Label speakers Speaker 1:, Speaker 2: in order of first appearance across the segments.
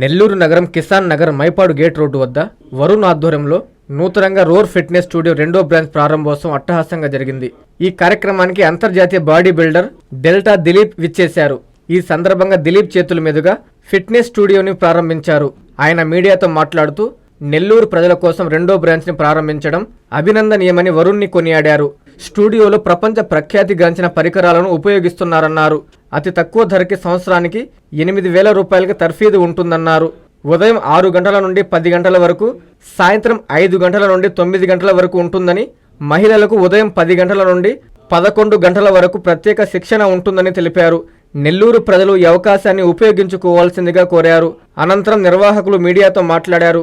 Speaker 1: నెల్లూరు నగరం Kisan Nagar Mypadu gate road వద్ద వరుణ్ ఆధ్వర్యంలో నూతనంగా రోర్ ఫిట్నెస్ స్టూడియో రెండో బ్రాంచ్ ప్రారంభోత్సవం అట్టహాసంగా జరిగింది. ఈ కార్యక్రమానికి అంతర్జాతీయ బాడీ బిల్డర్ డెల్టా దిలీప్ విచ్చేశారు. ఈ సందర్భంగా దిలీప్ చేతుల మీదుగా ఫిట్నెస్ స్టూడియోని ప్రారంభించారు. ఆయన మీడియాతో మాట్లాడుతూ నెల్లూరు ప్రజల కోసం రెండో బ్రాంచ్ని ప్రారంభించడం అభినందనీయమని వరుణ్ని కొనియాడారు. స్టూడియోలో ప్రపంచ ప్రఖ్యాతిగాంచిన పరికరాలను ఉపయోగిస్తున్నారన్నారు. అతి తక్కువ ధరకి సంవత్సరానికి ఎనిమిది వేల రూపాయలకి తర్ఫీదు ఉంటుందన్నారు. ఉదయం ఆరు గంటల నుండి పది గంటల వరకు సాయంత్రం ఐదు గంటల నుండి తొమ్మిది గంటల వరకు ఉంటుందని మహిళలకు ఉదయం పది గంటల నుండి పదకొండు గంటల వరకు ప్రత్యేక శిక్షణ ఉంటుందని తెలిపారు. నెల్లూరు ప్రజలు ఈ అవకాశాన్ని ఉపయోగించుకోవాల్సిందిగా కోరారు. అనంతరం నిర్వాహకులు మీడియాతో మాట్లాడారు.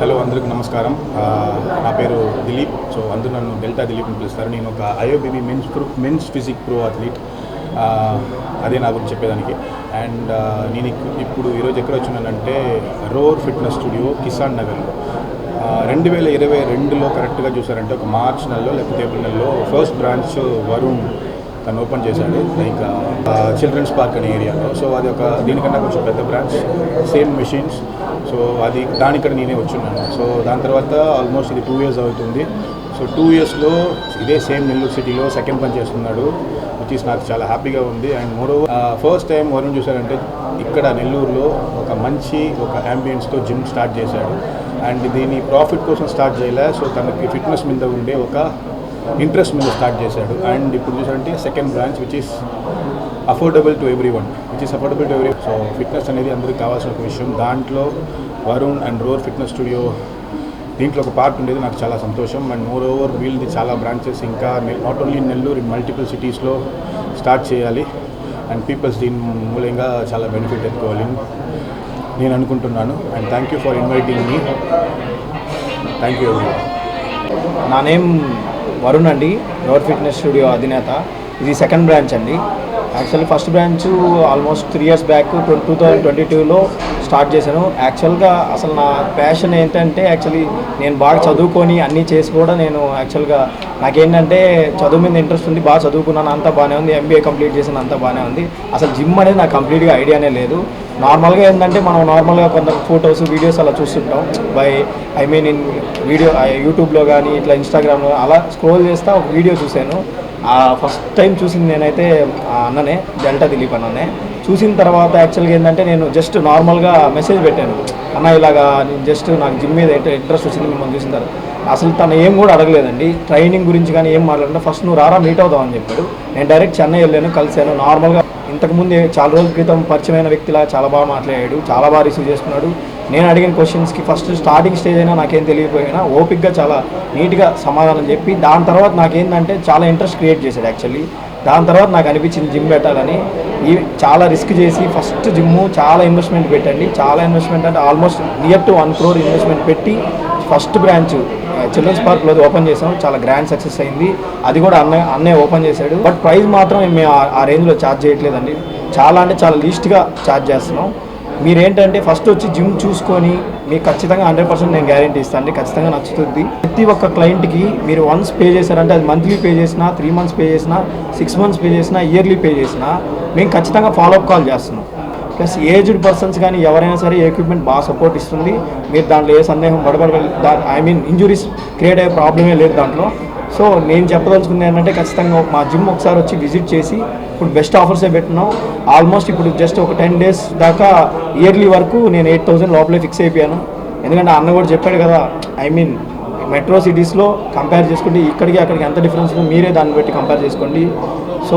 Speaker 2: హలో అందరికి నమస్కారం. నా పేరు దిలీప్. సో అందరూ నన్ను డెల్టా దిలీప్ అని పిలుస్తారు. నేను ఒక IOBB men's pro men's physique pro athlete. అదే నా గురించి చెప్పేదానికి. అండ్ నేను ఇప్పుడు ఈరోజు ఎక్కడ వచ్చినానంటే రోర్ ఫిట్నెస్ స్టూడియో కిసాన్ నగర్లో. రెండు వేల ఇరవై రెండులో కరెక్ట్గా చూసారంటే ఒక మార్చ్ నెలలో లేకపోతే ఏప్రిల్ నెలలో ఫస్ట్ బ్రాంచ్ వరుణ్ తను ఓపెన్ చేశాడు లైక్ చిల్డ్రన్స్ పార్క్ అనే ఏరియాలో. సో అది ఒక దీనికన్నా కొంచెం పెద్ద బ్రాంచ్ సేమ్ మెషిన్స్. సో అది దానిక్కడ నేనే వచ్చున్నాను. సో దాని తర్వాత ఆల్మోస్ట్ ఇది టూ ఇయర్స్ అవుతుంది. సో టూ ఇయర్స్లో ఇదే సేమ్ నెల్లూరు సిటీలో సెకండ్ పని చేస్తున్నాడు విచ్ నాకు చాలా హ్యాపీగా ఉంది. And moreover first time Varun చూశారంటే ఇక్కడ నెల్లూరులో ఒక మంచి ఒక అంబియన్స్తో జిమ్ స్టార్ట్ చేశాడు. అండ్ దీని ప్రాఫిట్ కోసం స్టార్ట్ చేయలే. సో తనకి ఫిట్నెస్ మీద ఉండే ఒక ఇంట్రెస్ట్ మీద స్టార్ట్ చేశాడు. అండ్ ఇప్పుడు చూసారంటే second branch which is affordable to everyone which is affordable to every so fitness అనేది అందరికీ కావాల్సిన ఒక విషయం. దాంట్లో Varun and Roar fitness studio దీంట్లో ఒక పార్ట్ ఉండేది. నాకు చాలా సంతోషం. అండ్ మోర్ ఓవర్ వీళ్ళది చాలా బ్రాంచెస్. ఇంకా నాట్ ఓన్లీ నెల్లూరు మల్టిపుల్ సిటీస్లో స్టార్ట్ చేయాలి. అండ్ పీపుల్స్ దీని మూలంగా చాలా బెనిఫిట్ ఎత్తుకోవాలి. నేను అనుకుంటున్నాను. And thank you for inviting me thank you
Speaker 3: నా నేమ్ వరుణ్ అండి రోడ్ ఫిట్నెస్ స్టూడియో అధినేత. ఇది సెకండ్ బ్రాంచ్ అండి. Actually first branch almost three years back two thousand twenty టూలో స్టార్ట్ చేశాను. యాక్చువల్గా అసలు నా ప్యాషన్ ఏంటంటే యాక్చువల్లీ నేను బాగా చదువుకొని అన్నీ చేసి కూడా నేను యాక్చువల్గా నాకేంటంటే చదువు మీద ఇంట్రెస్ట్ ఉంది బాగా చదువుకున్నాను అంతా బాగానే ఉంది ఎంబీఏ కంప్లీట్ చేసిన అంతా బాగానే ఉంది. అసలు జిమ్ అనేది నాకు కంప్లీట్గా ఐడియానే లేదు. నార్మల్గా ఏంటంటే మనం నార్మల్గా కొంత ఫొటోస్ వీడియోస్ అలా చూస్తుంటాం. By I mean in video యూట్యూబ్లో కానీ ఇట్లా ఇన్స్టాగ్రామ్లో అలా స్క్రోల్ చేస్తా ఒక వీడియో చూశాను. ఫస్ట్ టైం చూసింది నేనైతే ఆ అన్ననే డెల్టా దిలీప్ అన్ననే. చూసిన తర్వాత యాక్చువల్గా ఏంటంటే నేను జస్ట్ నార్మల్గా మెసేజ్ పెట్టాను. అన్న ఇలాగా జస్ట్ నాకు జిమ్ మీద ఇంట్రెస్ట్ వచ్చింది మిమ్మల్ని చూసిన తర్వాత. అసలు తను ఏం కూడా అడగలేదండి. ట్రైనింగ్ గురించి కానీ ఏం మాట్లాడినా ఫస్ట్ నువ్వు రారా మీట్ అవుదాం అని చెప్పాడు. నేను డైరెక్ట్ చెన్నై వెళ్ళాను కలిశాను. నార్మల్గా ఇంతకుముందు చాలా రోజుల క్రితం పరిచయమైన వ్యక్తిలా చాలా బాగా మాట్లాడాడు చాలా బాగా రిసీవ్ చేసుకున్నాడు. నేను అడిగిన క్వశ్చన్స్కి ఫస్ట్ స్టార్టింగ్ స్టేజ్ అయినా నాకేం తెలియకపోయినా ఓపిక్గా చాలా నీట్గా సమాధానం చెప్పి దాని తర్వాత నాకేంటంటే చాలా ఇంట్రెస్ట్ క్రియేట్ చేశాడు యాక్చువల్లీ. దాని తర్వాత నాకు అనిపించింది జిమ్ పెట్టాలని. ఈ చాలా రిస్క్ చేసి ఫస్ట్ జిమ్ చాలా ఇన్వెస్ట్మెంట్ పెట్టండి. చాలా ఇన్వెస్ట్మెంట్ అంటే almost near to one crore investment పెట్టి ఫస్ట్ బ్రాంచ్ చిల్డ్రన్స్ పార్క్లో ఓపెన్ చేసాం. చాలా గ్రాండ్ సక్సెస్ అయింది. అది కూడా అన్న అన్నయ్య ఓపెన్ చేశాడు. బట్ ప్రైస్ మాత్రం మేము ఆ- ఆ రేంజ్లో ఛార్జ్ చేయట్లేదండి. చాలా అంటే చాలా లీస్ట్గా ఛార్జ్ చేస్తున్నాం. మీరేంటంటే ఫస్ట్ వచ్చి జిమ్ చూసుకొని మీకు ఖచ్చితంగా హండ్రెడ్ పర్సెంట్ నేను గ్యారంటీ ఇస్తాను అండి. ఖచ్చితంగా నచ్చుతుంది. ప్రతి ఒక్క క్లయింట్కి మీరు వన్స్ పే చేశారంటే అది మంత్లీ పే చేసినా త్రీ మంత్స్ పే చేసినా సిక్స్ మంత్స్ పే చేసినా ఇయర్లీ పే చేసినా మేము ఖచ్చితంగా ఫాలోఅప్ కాల్ చేస్తున్నాం. ప్లస్ ఏజ్డ్ పర్సన్స్ కానీ ఎవరైనా సరే ఎక్విప్మెంట్ బాగా సపోర్ట్ ఇస్తుంది. మీరు దాంట్లో ఏ సందేహం పడబడ ఐ మీన్ ఇంజురీస్ క్రియేట్ అయ్యే ప్రాబ్లమే లేదు దాంట్లో. సో నేను చెప్పదలుచుకుంది ఏంటంటే ఖచ్చితంగా మా జిమ్ ఒకసారి వచ్చి విజిట్ చేసి ఇప్పుడు బెస్ట్ ఆఫర్సే పెట్టినాం. ఆల్మోస్ట్ ఇప్పుడు జస్ట్ ఒక టెన్ డేస్ దాకా ఇయర్లీ వరకు నేను ఎయిట్ థౌసండ్ లోపలే ఫిక్స్ అయిపోయాను. ఎందుకంటే అన్న కూడా చెప్పాడు కదా ఐ మీన్ మెట్రో సిటీస్లో కంపేర్ చేసుకుంటే ఇక్కడికి అక్కడికి ఎంత డిఫరెన్స్ ఉందో మీరే దాన్ని బట్టి కంపేర్ చేసుకోండి. సో